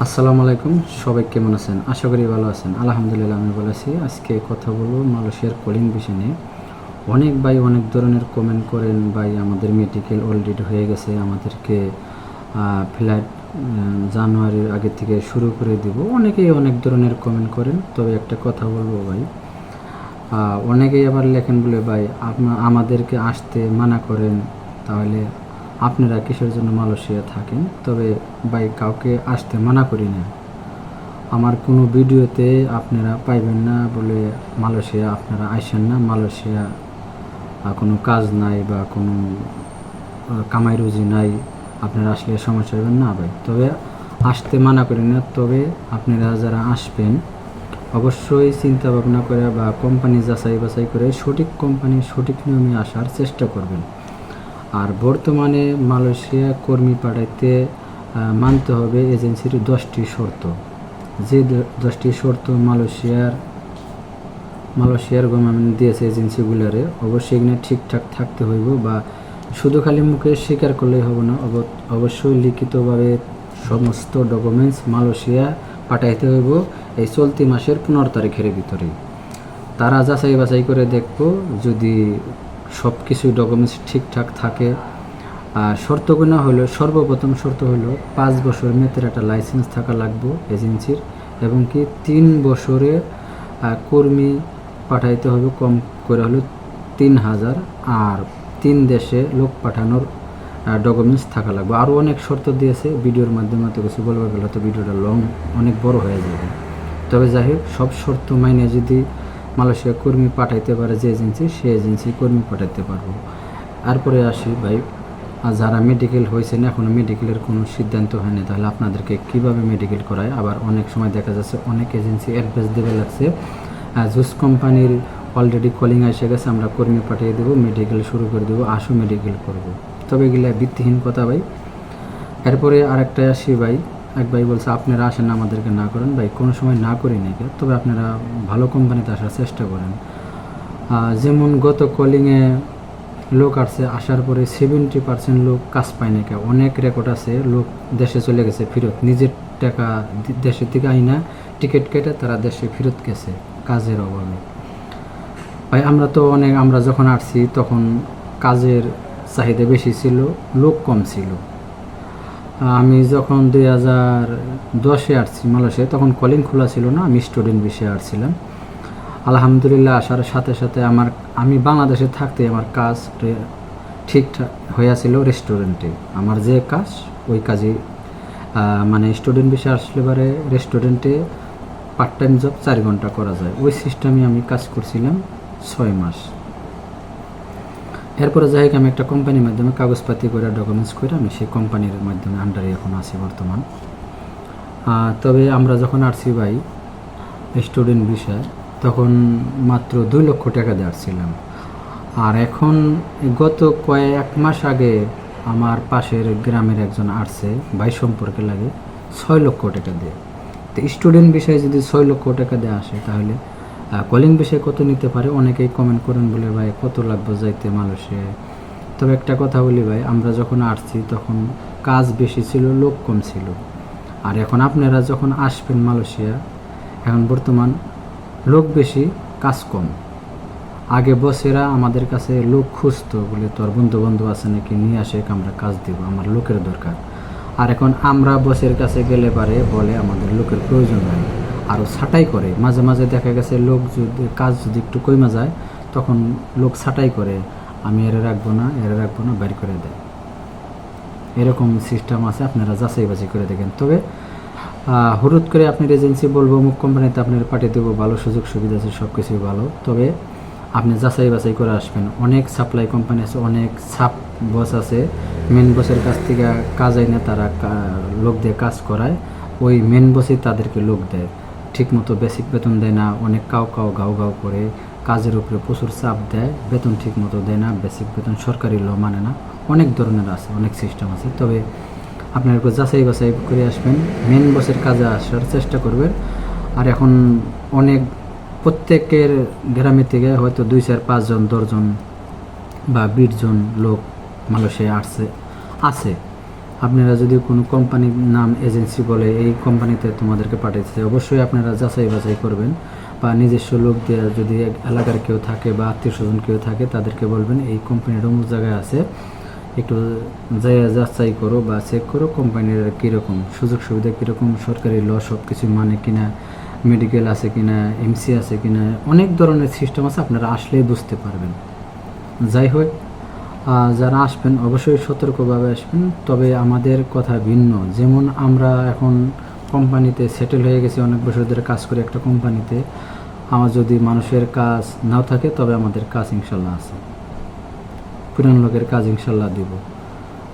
আসসালামু আলাইকুম, সবাই কেমন আছেন? আশা করি ভালো আছেন। আলহামদুলিল্লাহ, আমি ভালো আজকে কথা বলব মালয়েশিয়ার কলিং বিষয় নিয়ে। অনেক ভাই অনেক ধরনের কমেন্ট করেন, ভাই, আমাদের মেডিকেল অলরেডি হয়ে গেছে, আমাদেরকে ফ্লাইট জানুয়ারির আগে থেকে শুরু করে দিব। অনেকেই অনেক ধরনের কমেন্ট করেন, তবে একটা কথা বলব ভাই অনেকেই আবার লেখেন বলে, ভাই, আপনা- আমাদেরকে আসতে মানা করেন, তাহলে আপনারা কিসের জন্য মালয়েশিয়া থাকেন? তবে ভাই, কাউকে আসতে মানা করি না। আমার কোনো ভিডিওতে আপনারা পাইবেন না বলে মালয়েশিয়া আপনারা আসেন না। মালয়েশিয়া কোনো কাজ নাই বা কোনো কামাই রুজি নাই। আপনারা আসলে সমস্যা হবেন না ভাই। তবে আসতে মানা করি না। তবে আপনারা যারা আসবেন, অবশ্যই চিন্তা ভাবনা করে বা কোম্পানি যাচাই বাছাই করে সঠিক কোম্পানি সঠিক নিয়মে আসার চেষ্টা করবেন। আর বর্তমানে মালয়েশিয়া কর্মী পাঠাইতে মানতে হবে এজেন্সির দশটি শর্ত। যে দশটি শর্ত মালয়েশিয়ার মালয়েশিয়ার গভর্নমেন্ট দিয়েছে এজেন্সিগুলোরে, অবশ্যই এখানে ঠিকঠাক থাকতে হইব বা শুধু খালি মুখে স্বীকার করলেই হবে না, অব- অবশ্যই লিখিতভাবে সমস্ত ডকুমেন্টস মালয়েশিয়া পাঠাইতে হইব এই চলতি মাসের পনেরো তারিখের ভিতরে তারা যাচাই বাছাই করে দেখব, যদি সব কিছু ডকুমেন্টস ঠিকঠাক থাকে। আর শর্তগুলো হলো, সর্বপ্রথম শর্ত হলো পাঁচ বছর মেয়েদের একটা লাইসেন্স থাকা লাগবে এজেন্সির এবং কি তিন বছরে কর্মী পাঠাইতে হবে কম করে হলো তিন হাজার। আর তিন দেশে লোক পাঠানোর ডকুমেন্টস থাকা লাগবে। আরও অনেক শর্ত দিয়েছে, ভিডিওর মাধ্যমে তো কিছু বলবার গেলে তো ভিডিওটা লং অনেক বড় হয়ে যাবে। তবে যাই হোক, সব শর্ত মাইনে যদি মালয়েশিয়া কর্মী পাঠাইতে পারে যে এজেন্সি, সে এজেন্সি কর্মী পাঠাইতে পারব। তারপরে আসি, ভাই, আর যারা মেডিকেল হয়েছেন এখনও মেডিকেলের কোনো সিদ্ধান্ত হয়নি। তাহলে আপনাদেরকে কীভাবে মেডিকেল করায়? আবার অনেক সময় দেখা যাচ্ছে অনেক এজেন্সি অ্যাডভাইস দেবে লাগছে। জুস কোম্পানির অলরেডি কলিং এসে গেছে, আমরা কর্মী পাঠিয়ে দেবো মেডিকেল শুরু করে দেবো, আসু মেডিকেল করব। তবে এগুলা ভিত্তিহীন কথা, ভাই। এরপরে আরেকটা আসি, ভাই এক ভাই বলছে, আপনারা আসেন আমাদেরকে না করেন। ভাই, কোনো সময় না করি নাকি তবে আপনারা ভালো কোম্পানিতে আসার চেষ্টা করেন। যেমন গত কলিংয়ে লোক আসছে, আসার পরে সেভেন্টি পার্সেন্ট লোক কাজ পায় না কে অনেক রেকর্ড আছে, লোক দেশে চলে গেছে ফেরত। নিজের টাকা দেশের থেকে আইনা টিকিট কেটে তারা দেশে ফেরত গেছে, কাজের অভাবে। ভাই, আমরা তো অনেক, আমরা যখন আসছি তখন কাজের চাহিদা বেশি ছিল, লোক কম ছিল। আমি যখন দুই হাজার দশে আসছি মালয়েশিয়া, তখন কলিং খোলা ছিল না, আমি স্টুডেন্ট বিষয়ে আসছিলাম। আলহামদুলিল্লাহ, আসার সাথে সাথে আমার, আমি বাংলাদেশে থাকতে আমার কাজ ঠিকঠাক হইয়াছিল রেস্টুরেন্টে আমার যে কাজ, ওই কাজে মানে স্টুডেন্ট বিষয়ে আসলে পরে রেস্টুরেন্টে পার্ট টাইম জব চার ঘণ্টা করা যায়। ওই সিস্টেমে আমি কাজ করছিলাম ছয় মাস। এরপরে যাই আমি একটা কোম্পানির মাধ্যমে কাগজপাতি করে ডকুমেন্টস করে আমি সেই কোম্পানির মাধ্যমে আন্ডারে এখন আছি বর্তমান। তবে আমরা যখন আসছি ভাই স্টুডেন্ট বিষয় তখন মাত্র দুই লক্ষ টাকা দিয়ে আসছিলাম আর এখন গত কয়েক মাস আগে আমার পাশের গ্রামের একজন আসছে ভাই সম্পর্কে লাগে ছয় লক্ষ টাকা দিয়ে। তো স্টুডেন্ট বিষয়ে যদি ছয় লক্ষ টাকা দেওয়া আসে তাহলে কলিং বিষয়ে কত নিতে পারে? অনেকেই কমেন্ট করেন বলে, ভাই, কত লাগবে যাইতে মালয়েশিয়ায় তবে একটা কথা বলি, ভাই, আমরা যখন আসছি তখন কাজ বেশি ছিল, লোক কম ছিল। আর এখন আপনারা যখন আসবেন মালয়েশিয়া, এখন বর্তমান লোক বেশি, কাজ কম। আগে বসেরা আমাদের কাছে লোক খুঁজতো বলে, তোর বন্ধু বন্ধু আছে নাকি? নিয়ে আসে, আমরা কাজ দিব, আমার লোকের দরকার। আর এখন আমরা বসের কাছে গেলে পারে, বলে, আমাদের লোকের প্রয়োজন নাই আরও ছাঁটাই করে। মাঝে মাঝে দেখা গেছে লোক যদি, কাজ যদি একটু কমে যায়, তখন লোক ছাঁটাই করে, আমি এরে রাখব না, এরে রাখব না বের করে দেয়। এরকম সিস্টেম আছে, আপনারা যাচাই বাছাই করে দেখেন। তবে হঠাৎ করে আপনার এজেন্সি বলব মুখ কোম্পানিতে আপনার পাঠিয়ে দেবো, ভালো সুযোগ সুবিধা আছে সব কিছুই ভালো। তবে, আপনি যাচাই বাছাই করে আসবেন। অনেক সাপ্লাই কোম্পানি আছে, অনেক সাপ বস আছে। মেন বসের কাছ থেকে কাজ আইনে তারা লোক দিয়ে কাজ করায়। ওই মেন বসই তাদেরকে লোক দেয়। ঠিকমতো বেসিক বেতন দেয় না, অনেক কাউ কাউ গাও গাও করে কাজের উপরে প্রচুর চাপ দেয়, বেতন ঠিক মতো দেয় না বেসিক বেতন সরকারি ল মানে না, অনেক ধরনের আছে, অনেক সিস্টেম আছে। তবে আপনার একটু যাচাই বাছাই করে আসবেন মেন বসের কাজে আসার চেষ্টা করবেন। আর এখন অনেক প্রত্যেকের গ্রামে থেকে হয়তো দুই চার পাঁচজন দশজন বা বিশজন লোক মালয়েশিয়া আসছে আছে। আপনারা যদি কোনো কোম্পানির নাম এজেন্সি বলে, এই কোম্পানিতে তোমাদেরকে পাঠাইছে অবশ্যই আপনারা যাচাই বাছাই করবেন বা নিজস্ব লোক দিয়ে যদি এলাকার কেউ থাকে বা আত্মীয় স্বজন কেউ থাকে, তাদেরকে বলবেন এই কোম্পানির অমুক জায়গায় আছে, একটু যাচাই করো বা চেক করো কোম্পানির কীরকম সুযোগ সুবিধা কীরকম, সরকারি ল সব কিছু মানে কিনা মেডিকেল আছে কিনা এমসি আছে কিনা, অনেক ধরনের সিস্টেম আছে, আপনারা আসলেই বুঝতে পারবেন। যাই হোক যারা আসবেন অবশ্যই সতর্কভাবে আসবেন, তবে আমাদের কথা ভিন্ন। যেমন আমরা এখন কোম্পানিতে সেটেল হয়ে গেছি, অনেক বছর ধরে কাজ করি একটা কোম্পানিতে। আমার যদি মানুষের কাজ নাও থাকে, তবে আমাদের কাজ ইনশাল্লাহ আছে। পুরান লোকের কাজ ইনশাল্লাহ দিব।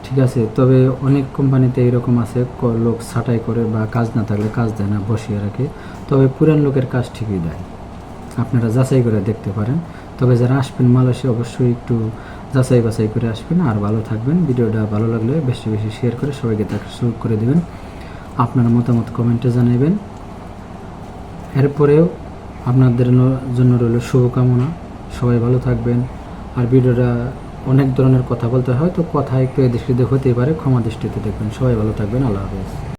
ঠিক আছে? তবে অনেক কোম্পানিতে এরকম আছে লোক ছাঁটাই করে বা কাজ না থাকলে কাজ দেয় না, বসিয়ে রাখে। তবে পুরান লোকের কাজ ঠিকই দেয়। আপনারা যাচাই করে দেখতে পারেন। তবে যারা আসবেন মালয়েশিয়া, অবশ্যই একটু যাচাই বাছাই করে আসবেন আর ভালো থাকবেন। ভিডিওটা ভালো লাগলে বেশি বেশি শেয়ার করে সবাইকে তাকে সুযোগ করে দেবেন। আপনার মতামত কমেন্টে জানাবেন এরপরেও আপনাদের জন্য রইল শুভকামনা। সবাই ভালো থাকবেন। আর ভিডিওটা অনেক ধরনের কথা বলতে হয়, তো কথা একটু এদিক সেদিক হতেই পারে। ক্ষমা দৃষ্টিতে দেখবেন। সবাই ভালো থাকবেন। আল্লাহ হাফেজ।